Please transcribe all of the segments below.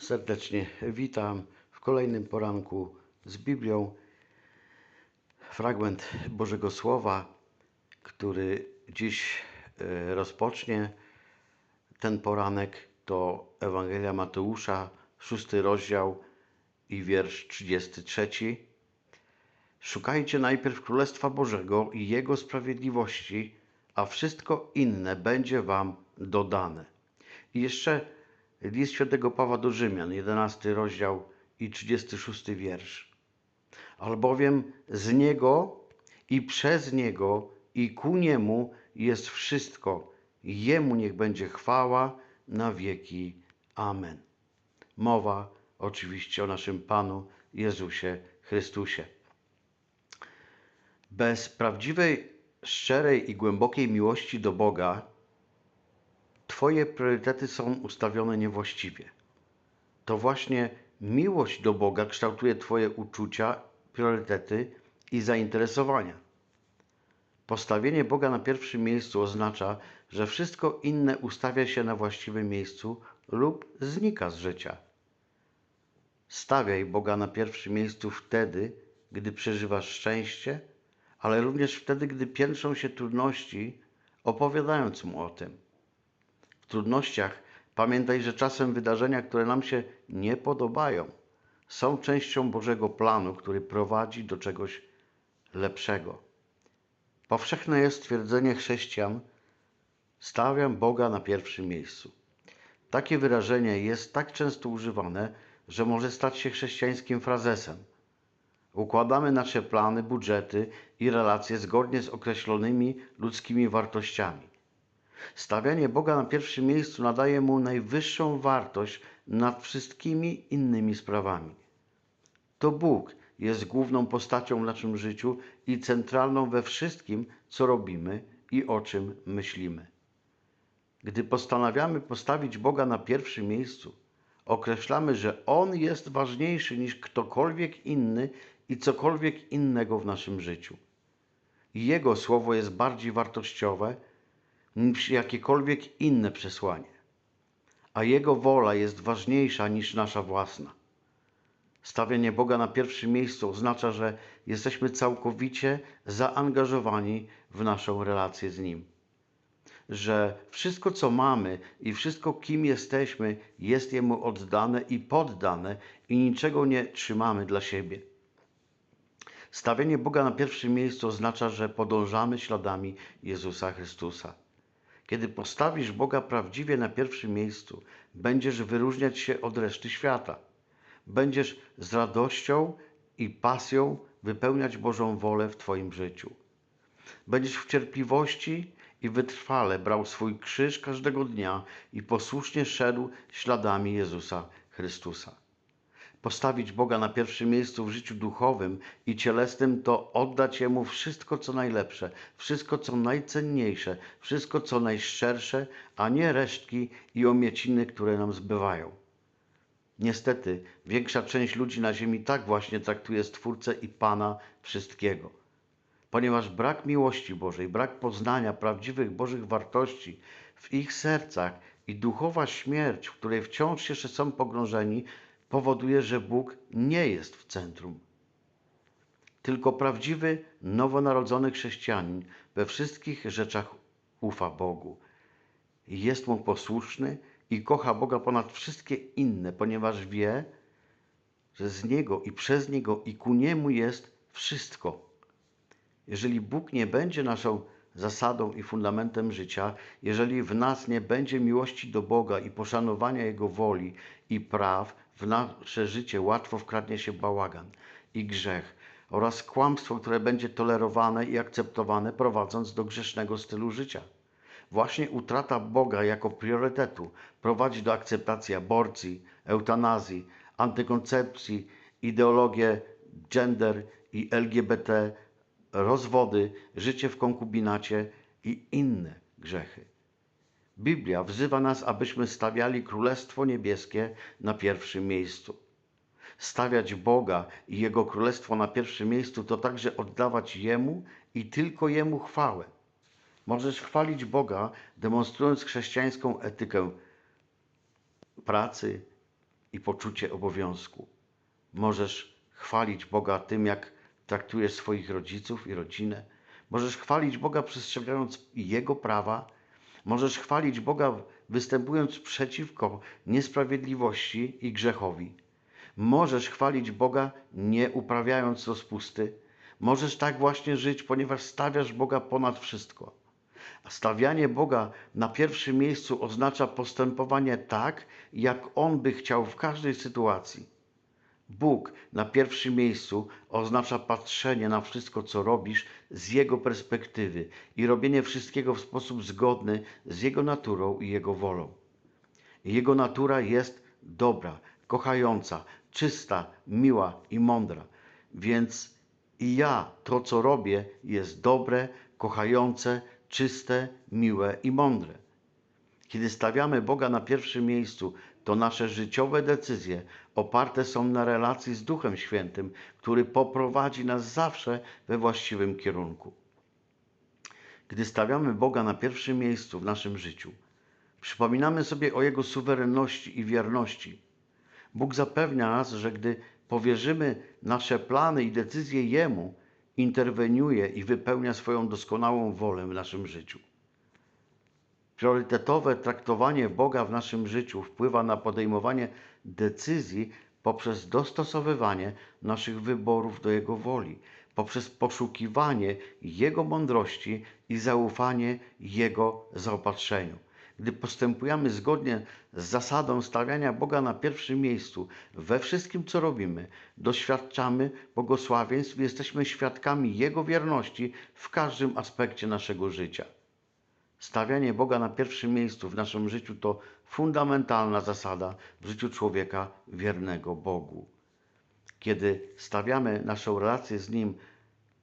Serdecznie witam w kolejnym poranku z Biblią. Fragment Bożego Słowa, który dziś e, rozpocznie ten poranek, to Ewangelia Mateusza, szósty rozdział i wiersz 33. Szukajcie najpierw Królestwa Bożego i Jego sprawiedliwości, a wszystko inne będzie Wam dodane. I jeszcze list świętego Pawła do Rzymian, 11 rozdział i 36 wiersz. Albowiem z Niego i przez Niego i ku Niemu jest wszystko. Jemu niech będzie chwała na wieki. Amen. Mowa oczywiście o naszym Panu Jezusie Chrystusie. Bez prawdziwej, szczerej i głębokiej miłości do Boga, Twoje priorytety są ustawione niewłaściwie. To właśnie miłość do Boga kształtuje Twoje uczucia, priorytety i zainteresowania. Postawienie Boga na pierwszym miejscu oznacza, że wszystko inne ustawia się na właściwym miejscu lub znika z życia. Stawiaj Boga na pierwszym miejscu wtedy, gdy przeżywasz szczęście, ale również wtedy, gdy piętrzą się trudności, opowiadając Mu o tym. W trudnościach pamiętaj, że czasem wydarzenia, które nam się nie podobają, są częścią Bożego planu, który prowadzi do czegoś lepszego. Powszechne jest twierdzenie chrześcijan: stawiam Boga na pierwszym miejscu. Takie wyrażenie jest tak często używane, że może stać się chrześcijańskim frazesem. Układamy nasze plany, budżety i relacje zgodnie z określonymi ludzkimi wartościami. Stawianie Boga na pierwszym miejscu nadaje mu najwyższą wartość nad wszystkimi innymi sprawami. To Bóg jest główną postacią w naszym życiu i centralną we wszystkim, co robimy i o czym myślimy. Gdy postanawiamy postawić Boga na pierwszym miejscu, określamy, że On jest ważniejszy niż ktokolwiek inny i cokolwiek innego w naszym życiu. Jego słowo jest bardziej wartościowe niż jakiekolwiek inne przesłanie, a Jego wola jest ważniejsza niż nasza własna. Stawianie Boga na pierwszym miejscu oznacza, że jesteśmy całkowicie zaangażowani w naszą relację z Nim. Że wszystko, co mamy i wszystko, kim jesteśmy, jest Jemu oddane i poddane i niczego nie trzymamy dla siebie. Stawianie Boga na pierwszym miejscu oznacza, że podążamy śladami Jezusa Chrystusa. Kiedy postawisz Boga prawdziwie na pierwszym miejscu, będziesz wyróżniać się od reszty świata. Będziesz z radością i pasją wypełniać Bożą wolę w Twoim życiu. Będziesz w cierpliwości i wytrwale brał swój krzyż każdego dnia i posłusznie szedł śladami Jezusa Chrystusa. Postawić Boga na pierwszym miejscu w życiu duchowym i cielesnym to oddać Jemu wszystko, co najlepsze, wszystko, co najcenniejsze, wszystko, co najszczersze, a nie resztki i omieciny, które nam zbywają. Niestety, większa część ludzi na ziemi tak właśnie traktuje Stwórcę i Pana wszystkiego. Ponieważ brak miłości Bożej, brak poznania prawdziwych Bożych wartości w ich sercach i duchowa śmierć, w której wciąż jeszcze są pogrążeni, powoduje, że Bóg nie jest w centrum. Tylko prawdziwy, nowonarodzony chrześcijanin we wszystkich rzeczach ufa Bogu. Jest mu posłuszny i kocha Boga ponad wszystkie inne, ponieważ wie, że z Niego i przez Niego i ku Niemu jest wszystko. Jeżeli Bóg nie będzie naszą zasadą i fundamentem życia, jeżeli w nas nie będzie miłości do Boga i poszanowania Jego woli i praw, w nasze życie łatwo wkradnie się bałagan i grzech oraz kłamstwo, które będzie tolerowane i akceptowane, prowadząc do grzesznego stylu życia. Właśnie utrata Boga jako priorytetu prowadzi do akceptacji aborcji, eutanazji, antykoncepcji, ideologię gender i LGBT, rozwody, życie w konkubinacie i inne grzechy. Biblia wzywa nas, abyśmy stawiali Królestwo Niebieskie na pierwszym miejscu. Stawiać Boga i Jego Królestwo na pierwszym miejscu to także oddawać Jemu i tylko Jemu chwałę. Możesz chwalić Boga, demonstrując chrześcijańską etykę pracy i poczucie obowiązku. Możesz chwalić Boga tym, jak traktujesz swoich rodziców i rodzinę. Możesz chwalić Boga przestrzegając Jego prawa. Możesz chwalić Boga występując przeciwko niesprawiedliwości i grzechowi. Możesz chwalić Boga nie uprawiając rozpusty. Możesz tak właśnie żyć, ponieważ stawiasz Boga ponad wszystko. Stawianie Boga na pierwszym miejscu oznacza postępowanie tak, jak On by chciał w każdej sytuacji. Bóg na pierwszym miejscu oznacza patrzenie na wszystko, co robisz z Jego perspektywy i robienie wszystkiego w sposób zgodny z Jego naturą i Jego wolą. Jego natura jest dobra, kochająca, czysta, miła i mądra. Więc i ja to, co robię, jest dobre, kochające, czyste, miłe i mądre. Kiedy stawiamy Boga na pierwszym miejscu, to nasze życiowe decyzje oparte są na relacji z Duchem Świętym, który poprowadzi nas zawsze we właściwym kierunku. Gdy stawiamy Boga na pierwszym miejscu w naszym życiu, przypominamy sobie o Jego suwerenności i wierności. Bóg zapewnia nas, że gdy powierzymy nasze plany i decyzje Jemu, interweniuje i wypełnia swoją doskonałą wolę w naszym życiu. Priorytetowe traktowanie Boga w naszym życiu wpływa na podejmowanie decyzji poprzez dostosowywanie naszych wyborów do Jego woli, poprzez poszukiwanie Jego mądrości i zaufanie Jego zaopatrzeniu. Gdy postępujemy zgodnie z zasadą stawiania Boga na pierwszym miejscu we wszystkim, co robimy, doświadczamy błogosławieństw i jesteśmy świadkami Jego wierności w każdym aspekcie naszego życia. Stawianie Boga na pierwszym miejscu w naszym życiu to fundamentalna zasada w życiu człowieka wiernego Bogu. Kiedy stawiamy naszą relację z Nim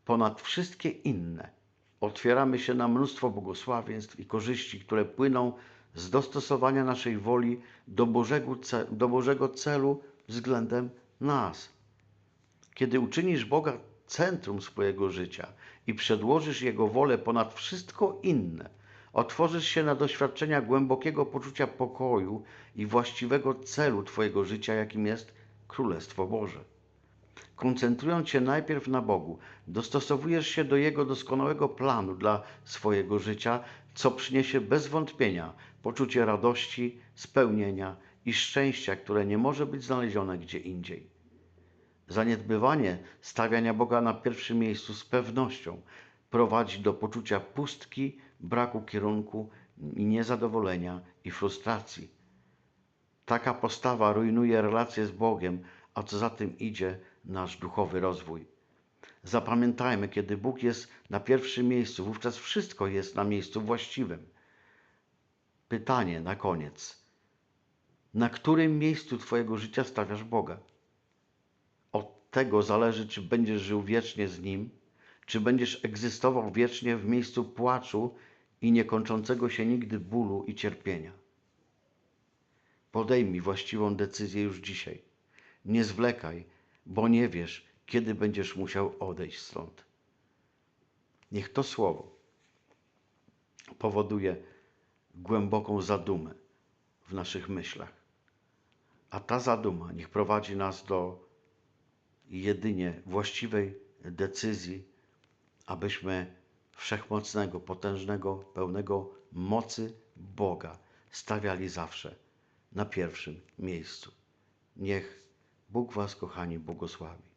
ponad wszystkie inne, otwieramy się na mnóstwo błogosławieństw i korzyści, które płyną z dostosowania naszej woli do Bożego, do Bożego celu względem nas. Kiedy uczynisz Boga centrum swojego życia i przedłożysz Jego wolę ponad wszystko inne, otworzysz się na doświadczenia głębokiego poczucia pokoju i właściwego celu Twojego życia, jakim jest Królestwo Boże. Koncentrując się najpierw na Bogu, dostosowujesz się do Jego doskonałego planu dla swojego życia, co przyniesie bez wątpienia poczucie radości, spełnienia i szczęścia, które nie może być znalezione gdzie indziej. Zaniedbywanie stawiania Boga na pierwszym miejscu z pewnością prowadzi do poczucia pustki, braku kierunku i niezadowolenia i frustracji. Taka postawa rujnuje relacje z Bogiem, a co za tym idzie, nasz duchowy rozwój. Zapamiętajmy, kiedy Bóg jest na pierwszym miejscu, wówczas wszystko jest na miejscu właściwym. Pytanie na koniec. Na którym miejscu Twojego życia stawiasz Boga? Od tego zależy, czy będziesz żył wiecznie z Nim, czy będziesz egzystował wiecznie w miejscu płaczu i niekończącego się nigdy bólu i cierpienia. Podejmij właściwą decyzję już dzisiaj. Nie zwlekaj, bo nie wiesz, kiedy będziesz musiał odejść stąd. Niech to słowo powoduje głęboką zadumę w naszych myślach. A ta zaduma niech prowadzi nas do jedynie właściwej decyzji, abyśmy wszechmocnego, potężnego, pełnego mocy Boga stawiali zawsze na pierwszym miejscu. Niech Bóg Was, kochani, błogosławi.